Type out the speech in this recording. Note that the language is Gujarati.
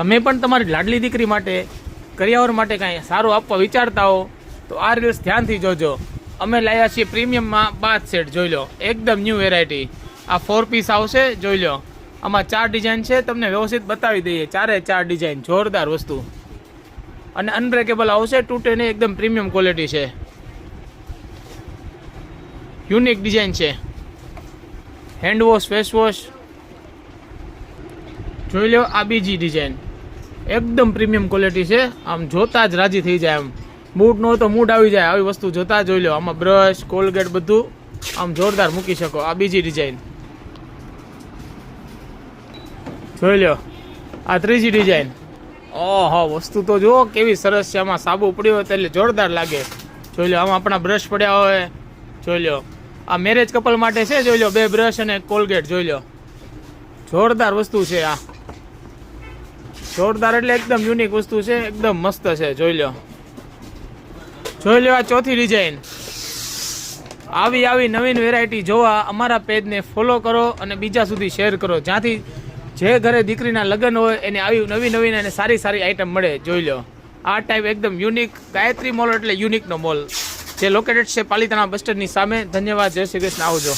તમે પણ તમારી લાડલી દીકરી માટે, કરિયાવર માટે કાંઈ સારું આપવા વિચારતા હો, તો આ રીલ્સ ધ્યાનથી જોજો. અમે લાવ્યા છીએ પ્રીમિયમમાં બાથ સેટ જોઈ લો. એકદમ ન્યૂ વેરાયટી આ ફોર પીસ આવશે, જોઈ લો. આમાં ચાર ડિઝાઇન છે, તમને વ્યવસ્થિત બતાવી દઈએ. ચારે ચાર ડિઝાઇન જોરદાર વસ્તુ. અને અનબ્રેકેબલ આવશે તૂટે નહીં એકદમ પ્રીમિયમ ક્વોલિટી છે. યુનિક ડિઝાઇન છે. હેન્ડ વોશ ફેસ વોશ જોઈ લો આ બીજી ડિઝાઇન એકદમ પ્રીમિયમ ક્વોલિટી છે. આમ જોતા જ રાજી થઈ જાય આમ. મૂડ નો તો મૂડ આવી જાય, આવી વસ્તુ જોતા જોઈ લો. આમાં બ્રશ કોલગેટ બધું આમ જોરદાર મૂકી શકો. આ બીજી ડિઝાઇન જોઈ લો. આ ત્રીજી ડિઝાઇન ઓહો, વસ્તુ તો જુઓ કેવી સરસ છે. આમાં સાબુ પડ્યો હોય એટલે જોરદાર લાગે. જોઈ લો, આમાં આપણા બ્રશ પડ્યા હોય. જોઈ લો. આ મેરેજ કપલ માટે છે. જોઈ લો, બે બ્રશ અને કોલગેટ જોઈ લો. જોરદાર વસ્તુ છે આ. જોરદાર એટલે એકદમ યુનિક વસ્તુ છે. એકદમ મસ્ત છે. જોઈ લો જોઈ લો આ ચોથી ડિઝાઇન આવી આવી નવીન વેરાયટી જોવા અમારા પેજને ફોલો કરો અને બીજા સુધી શેર કરો. જ્યાંથી જે ઘરે દીકરીના લગ્ન હોય એને આવી નવી, નવીન અને સારી સારી આઈટમ મળે. જોઈ લો આ ટાઈપ એકદમ યુનિક ગાયત્રી મોલ એટલે યુનિકનો મોલ જે લોકેટેડ છે પાલિતાણા બસ સ્ટેન્ડની સામે. ધન્યવાદ. જય શ્રી કૃષ્ણ. આવજો.